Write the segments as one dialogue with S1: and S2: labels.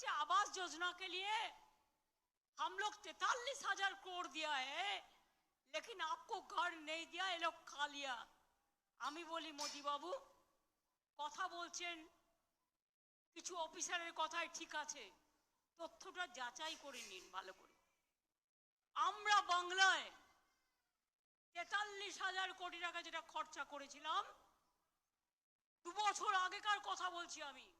S1: बच्चे आवास योजना के लिए हम लोग तैतालीस हजार करोड़ दिया है लेकिन आपको घर नहीं दिया ये लोग खा लिया আমি বলি মোদি বাবু কথা বলছেন কিছু অফিসারের কথাই ঠিক আছে তথ্যটা যাচাই করে নিন ভালো করে আমরা বাংলায় তেতাল্লিশ হাজার কোটি টাকা যেটা খরচা করেছিলাম দু বছর আগেকার কথা বলছি আমি তাতেও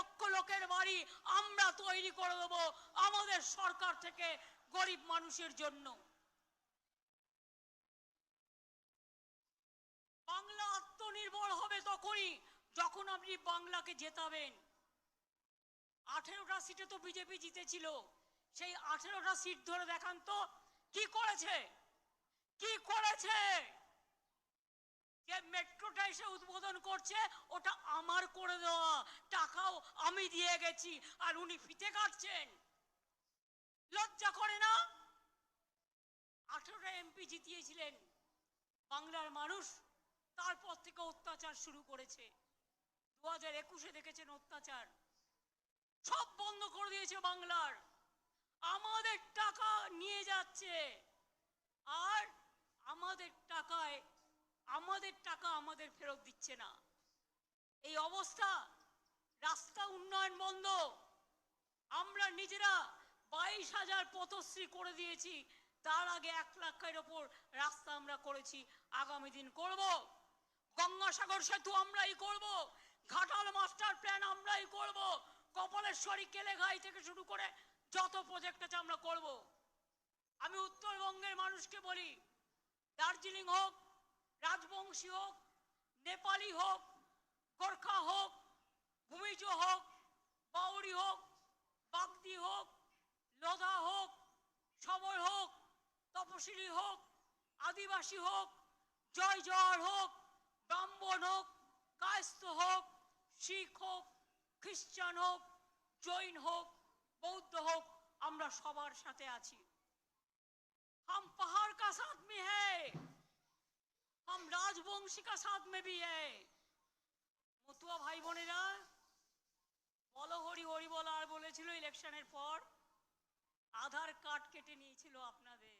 S1: লক্ষ লোকের বাড়ি আমরা তৈরি করে দেবো আমাদের সরকার থেকে গরিব মানুষের জন্য। বাংলা আত্মনির্ভর হবে তখনই যখন আপনি বাংলাকে জেতাবেন। আঠেরোটা সিটে তো বিজেপি জিতেছিল। সেই আঠেরোটা সিট ধরে দেখান তো, কি করেছে? কি করেছে? যে মেট্রোটা এসে উদ্বোধন করছে, ওটা আমার করে দেওয়া। টাকাও আমি দিয়ে গেছি, আর উনি ফিতে কাটছেন। লজ্জা করে না? আঠেরোটা এমপি জিতিয়েছিলেন বাংলার মানুষ, তারপর থেকে অত্যাচার শুরু করেছে। দু হাজার একুশে দেখেছেন অত্যাচার। সব বন্ধ করে দিয়েছে বাংলার। আমাদের টাকা নিয়ে যাচ্ছে। আর আমাদের টাকায় আমাদের টাকা আমাদের ফেরত দিচ্ছে না। এই অবস্থা, রাস্তা উন্নয়ন বন্ধ। আমরা নিজেরা বাইশ হাজার পথশ্রী করে দিয়েছি। তার আগে এক লাখের ওপর রাস্তা আমরা করেছি, আগামী দিন করব। গঙ্গাসাগর সেতু আমরাই করব। ঘাটাল মাস্টার প্ল্যান আমরাই করব। কপালেশ্বরী কেলেঘাই থেকে শুরু করে যত প্রজেক্ট আছে আমরা করব। আমি উত্তরবঙ্গের মানুষকে বলি, দার্জিলিং হোক রাজবংশী হোক, নেপালি হোক, গোর্খা হোক, ভূমিজ হোক, বাউরি হোক, বাগদি হোক লোধা হোক, সময় হোক, তপশিলি হোক, আদিবাসী হোক, জয় জয় হোক, ব্রাহ্মণ হোক, কায়স্থ হোক, শিখ হোক খ্রিস্টান হোক, জৈন হোক, বৌদ্ধ হোক, আমরা সবার সাথে আছি। হাম পাহাড় কা সাথ মে হ্যায়। हम राजवंशी का साथ में भी है মতুয়া ভাই বোনেরা বলো হরি হরি বল আর বলেছিল ইলেকশনের পর আধার কার্ড কেটে নিয়েছিল আপনাদের